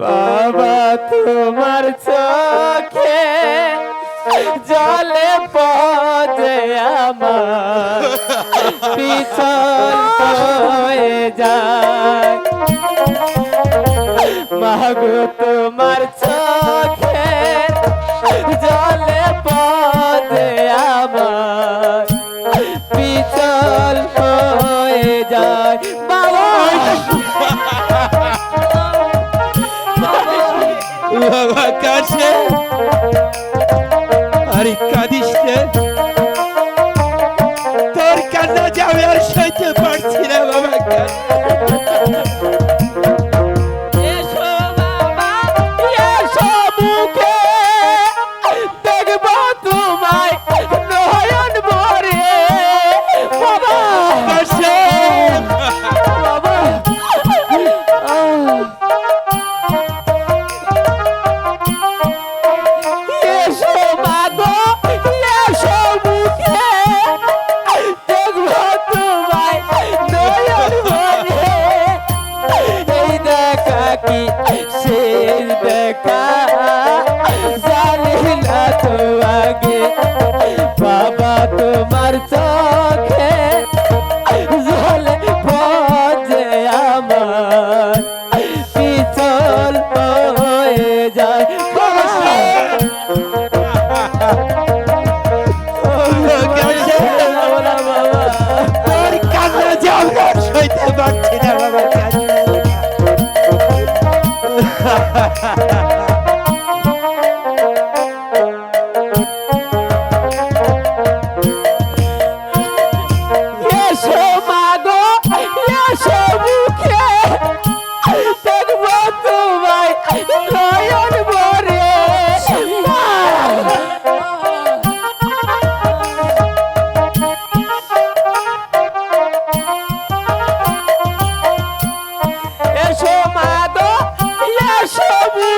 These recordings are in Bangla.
বাবা তোমার চোখে জলে পদে আমার। পিছন হয়ে যায়। মাগত বাবা কাছে। আর কাঁদিস তোর কান্না যাবে আর সহ্য का जानिला तो आगे बाबा तुम्हार चोखे জলে পজে আমার পিছল হয়ে যায়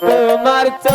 তোমার চ